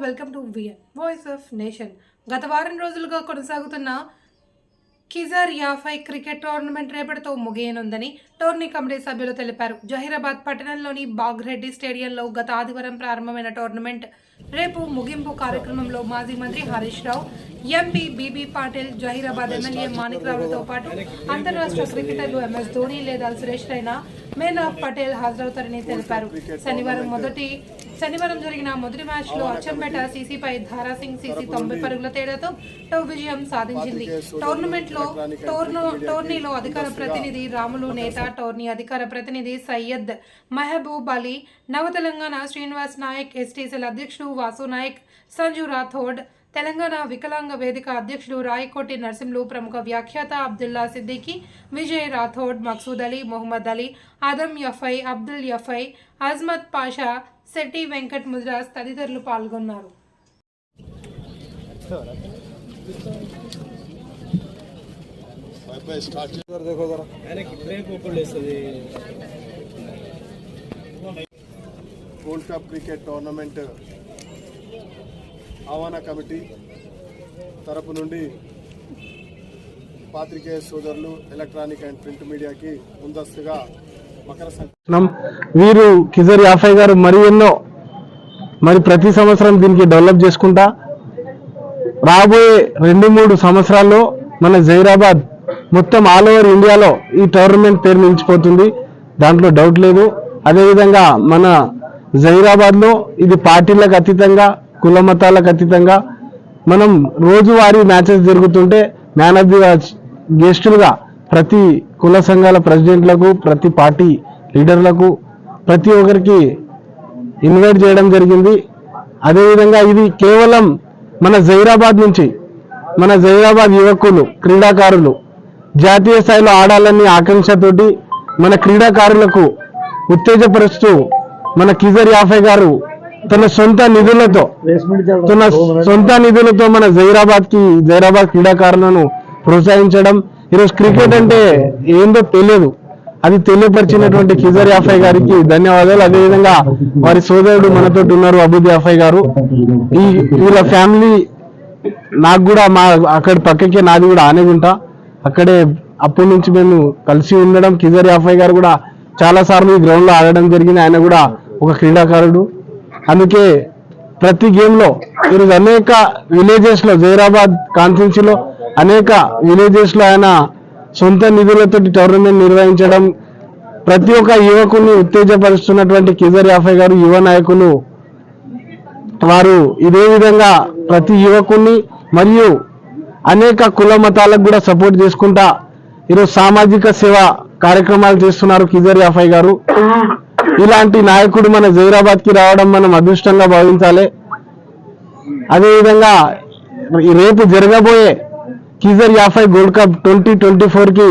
Welcome to VN voice of nation గత వారం రోజులుగా కొనసాగుతున్న కిజర్ యాఫై క్రికెట్ టోర్నమెంట్ రేపటితో ముగియనుందని టోర్నీ కమిటీ సభ్యులు తెలిపారు. జహీరాబాద్ పట్టణంలోని బాగ్రెడ్డి స్టేడియంలో గత ఆదివారం ప్రారంభమైన టోర్నమెంట్ రేపు ముగింపు కార్యక్రమంలో మాజీ మంత్రి Harish Rao MP B B Patil Zaheerabad MLA మాణిక్రావులతో పాటు అంతర్రాష్ట్ర క్రికెటర్లు ఎంఎస్ ధోని లేదా సురేష్ రైనా మేనా పటేల్ హాజరవుతారని తెలిపారు. శనివారం మొదటి శనివారం జరిగిన మొదటి మ్యాచ్లో అచ్చంపేట సీసీపై ధారాసింగ్ సీసీ తొంభై పరుగుల తేడాతో టౌ విజయం సాధించింది. టోర్నమెంట్లో టోర్నో టోర్నీలో అధికార ప్రతినిధి రాములు నేత టోర్నీ అధికార ప్రతినిధి సయ్యద్ మహబూబ్ అలీ నవ తెలంగాణ శ్రీనివాస్ నాయక్ ఎస్టీసీల అధ్యక్షుడు వాసు నాయక్ సంజు రాథోడ్ తెలంగాణ వికలాంగ వేదిక అధ్యక్షుడు రాయకోటి నరసింహులు ప్రముఖ వ్యాఖ్యాత అబ్దుల్లా సిద్దికి విజయ్ రాథోడ్ మక్సూద్ అలీ మొహమ్మద్ అలీ ఆదం యఫై అబ్దుల్ యఫై అజ్మత్ పాషా శెట్టి వెంకట్ ముదిరాజ్ తదితరులు పాల్గొన్నారు. గోల్డ్ కప్ క్రికెట్ టోర్నమెంట్ ఆహ్వాన కమిటీ తరపు నుండి పాత్రికేయ సోదరులు ఎలక్ట్రానిక్ అండ్ ప్రింట్ మీడియాకి ముందస్తుగా వీరు కిజర్ యాఫై గారు మరి ఎన్నో మరి ప్రతి సంవత్సరం దీనికి డెవలప్ చేసుకుంటా. రాబోయే రెండు మూడు సంవత్సరాల్లో మన జైరాబాద్ మొత్తం ఆల్ ఓవర్ ఇండియాలో ఈ టోర్నమెంట్ పేరు నిలిచిపోతుంది. దాంట్లో డౌట్ లేదు. అదేవిధంగా మన జైరాబాద్లో ఇది పార్టీలకు అతీతంగా కుల మతాలకు అతీతంగా మనం రోజువారీ మ్యాచెస్ జరుగుతుంటే మ్యాన్ ఆఫ్ ది గెస్టులుగా ప్రతి కుల సంఘాల ప్రెసిడెంట్లకు ప్రతి పార్టీ లీడర్లకు ప్రతి ఒక్కరికి ఇన్వైట్ చేయడం జరిగింది. అదేవిధంగా ఇది కేవలం మన జైరాబాద్ నుంచి మన జైరాబాద్ యువకులు క్రీడాకారులు జాతీయ స్థాయిలో ఆడాలని ఆకాంక్షతోటి మన క్రీడాకారులకు ఉత్తేజపరుస్తూ మన కిజర్ యాఫై గారు తన సొంత నిధులతో తన సొంత నిధులతో మన జైరాబాద్కి జైరాబాద్ క్రీడాకారులను ప్రోత్సహించడం ఈరోజు క్రికెట్ అంటే ఏందో తెలియదు. అది తెలియపరిచినటువంటి కిజర్ యాఫై గారికి ధన్యవాదాలు. అదేవిధంగా వారి సోదరుడు మనతో ఉన్నారు అబుద్ యాఫై గారు. ఈ వీళ్ళ ఫ్యామిలీ నాకు కూడా మా అక్కడ పక్కకే నాది కూడా ఆనే అక్కడే అప్పటి నుంచి మేము కలిసి ఉండడం. కిజర్ యాఫై గారు కూడా చాలా సార్లు ఈ గ్రౌండ్లో ఆడడం జరిగింది. ఆయన కూడా ఒక క్రీడాకారుడు. అందుకే ప్రతి గేమ్లో ఈరోజు అనేక విలేజెస్లో జైరాబాద్ కాన్స్టిట్యూన్సీలో అనేక విలేజెస్లో ఆయన సొంత నిధులతో టోర్నమెంట్ నిర్వహించడం ప్రతి ఒక్క యువకుని ఉత్తేజపరుస్తున్నటువంటి కిజర్ యాఫై గారు యువ నాయకులు. వారు ఇదే విధంగా ప్రతి యువకుని మరియు అనేక కుల మతాలకు కూడా సపోర్ట్ చేసుకుంటా ఈరోజు సామాజిక సేవ కార్యక్రమాలు చేస్తున్నారు కిజర్ యాఫై గారు. ఇలాంటి నాయకుడు మన జైరాబాద్కి రావడం మనం అదృష్టంగా భావించాలి. అదేవిధంగా ఈ రేపు జరగబోయే Khizar Yafai gold cup twenty twenty ఫోర్కి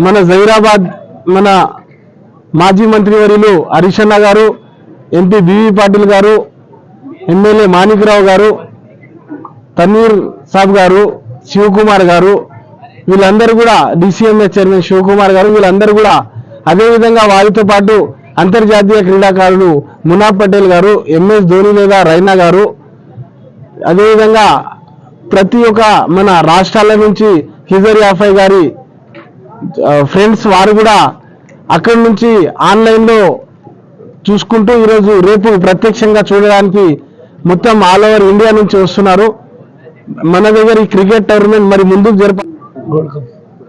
మన జైరాబాద్ మన మాజీ మంత్రివర్యులు హరిషన్న గారు ఎంపీ బివి పాటిల్ గారు ఎమ్మెల్యే మాణిక్రావు గారు తన్వీర్ సాబ్ గారు శివకుమార్ గారు వీళ్ళందరూ కూడా డిసిఎంఏ చైర్మన్ శివకుమార్ గారు వీళ్ళందరూ కూడా అదేవిధంగా వారితో పాటు అంతర్జాతీయ క్రీడాకారులు మునాబ్ పటేల్ గారు ఎంఎస్ ధోని లేదా రైనా గారు అదేవిధంగా ప్రతి ఒక్క మన రాష్ట్రాల నుంచి హిజర్ యాఫై గారి ఫ్రెండ్స్ వారు కూడా అక్కడి నుంచి ఆన్లైన్లో చూసుకుంటూ ఈరోజు రేపు ప్రత్యక్షంగా చూడడానికి మొత్తం ఆల్ ఓవర్ ఇండియా నుంచి వస్తున్నారు మన దగ్గర ఈ క్రికెట్ టోర్నమెంట్ మరి ముందుకు జరప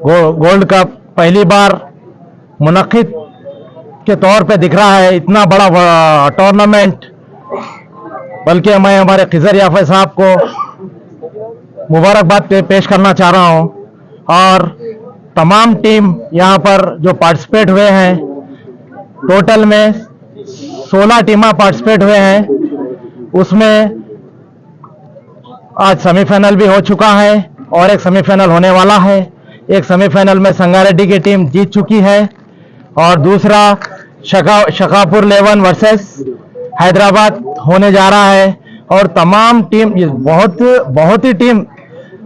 गो- गोल्ड कप पहली बार मुनद के तौर पे दिख रहा है इतना बड़ा व- टूर्नामेंट बल्कि मैं हमारे खिजर याफे साहब को मुबारकबाद पे पेश करना चाह रहा हूँ। और तमाम टीम यहाँ पर जो पार्टिसिपेट हुए हैं, टोटल में 16 टीमा पार्टिसिपेट हुए हैं। उसमें आज सेमीफाइनल भी हो चुका है और एक सेमीफाइनल होने वाला है। एक सेमीफाइनल में संगारेड्डी की टीम जीत चुकी है और दूसरा शका, शकापुर लेवन वर्सेस हैदराबाद होने जा रहा है। और तमाम टीम बहुत बहुत ही टीम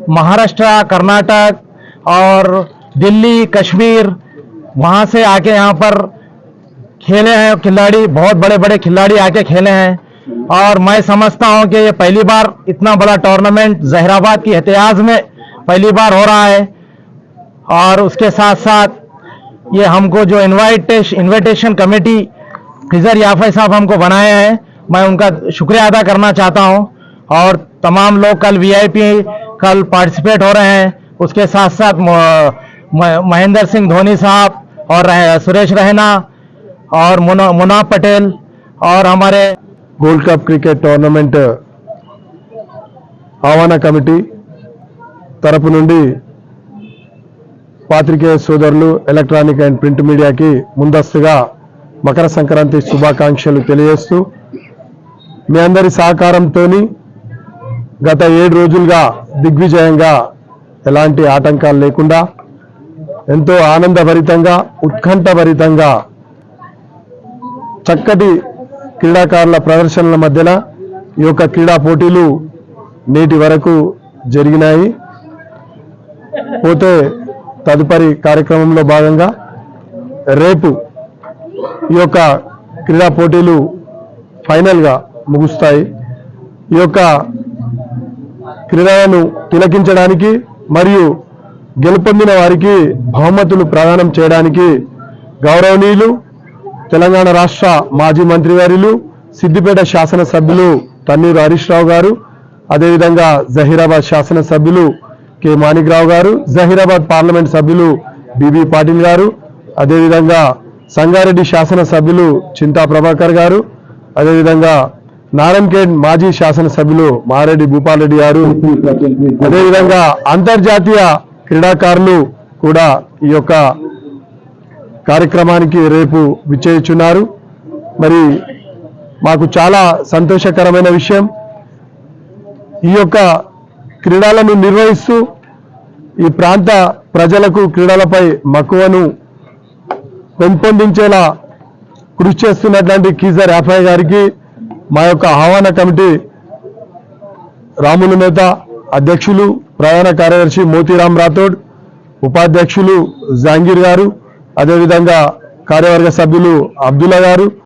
महाराष्ट्र, कर्नाटक और दिल्ली, कश्मीर, वहाँ से आके यहाँ पर खेले हैं। खिलाड़ी, बहुत बड़े बड़े खिलाड़ी आके खेले हैं। और मैं समझता हूँ कि ये पहली बार इतना बड़ा टूर्नामेंट जहराबाद की इतिहास में पहली बार हो रहा है। और उसके साथ साथ ये हमको जो इन्वाइटेश इन्विटेशन कमेटी खिजर याफई साहब हमको बनाए हैं। मैं उनका शुक्रिया अदा करना चाहता हूँ। और तमाम लोग कल वीआईपी कल पार्टिसिपेट हो रहे हैं उसके साथ साथ म- म- महेंद्र सिंह धोनी साहब और रह- सुरेश रैना और मुना मुना पटेल और हमारे గోల్డ్ కప్ క్రికెట్ టోర్నమెంట్ ఆహ్వాన కమిటీ తరపు నుండి పాత్రికేయ సోదరులు ఎలక్ట్రానిక్ అండ్ ప్రింట్ మీడియాకి ముందస్తుగా మకర సంక్రాంతి శుభాకాంక్షలు తెలియజేస్తూ మీ అందరి సహకారంతో గత ఏడు రోజులుగా దిగ్విజయంగా ఎలాంటి ఆటంకాలు లేకుండా ఎంతో ఆనందభరితంగా ఉత్కంఠభరితంగా చక్కటి క్రీడాకారుల ప్రదర్శనల మధ్యన ఈ యొక్క క్రీడా పోటీలు నేటి వరకు జరిగినాయి. పోతే తదుపరి కార్యక్రమంలో భాగంగా రేపు ఈ యొక్క క్రీడా పోటీలు ఫైనల్గా ముగుస్తాయి. ఈ యొక్క క్రీడలను తిలకించడానికి మరియు గెలుపొందిన వారికి బహుమతులు ప్రదానం చేయడానికి గౌరవనీయులు తెలంగాణ రాష్ట్ర మాజీ మంత్రివర్యులు సిద్దిపేట శాసనసభ్యులు తన్నీరు హరీష్ రావు గారు అదేవిధంగా జహీరాబాద్ శాసనసభ్యులు కె మాణిక్రావు గారు జహీరాబాద్ పార్లమెంట్ సభ్యులు బిబి పాటిల్ గారు అదేవిధంగా సంగారెడ్డి శాసనసభ్యులు చింతా ప్రభాకర్ గారు అదేవిధంగా నారాయణఖేడ్ మాజీ శాసనసభ్యులు మారెడ్డి భూపాలరెడ్డి గారు అదేవిధంగా అంతర్జాతీయ క్రీడాకారులు కూడా ఈ యొక్క కార్యక్రమానికి రేపు విచ్చేయుచున్నారు. మరి మాకు చాలా సంతోషకరమైన విషయం. ఈ యొక్క క్రీడలను నిర్వహిస్తూ ఈ ప్రాంత ప్రజలకు క్రీడలపై మక్కువను పెంపొందించేలా కృషి చేస్తున్నటువంటి కీజర్ యాఫాయ్ గారికి మా యొక్క ఆహ్వాన కమిటీ రాములు నేత అధ్యక్షులు ప్రధాన కార్యదర్శి మోతీరామ్ రాథోడ్ ఉపాధ్యక్షులు జాంగీర్ గారు అదేవిధంగా కార్యవర్గ సభ్యులు అబ్దుల్లా గారు.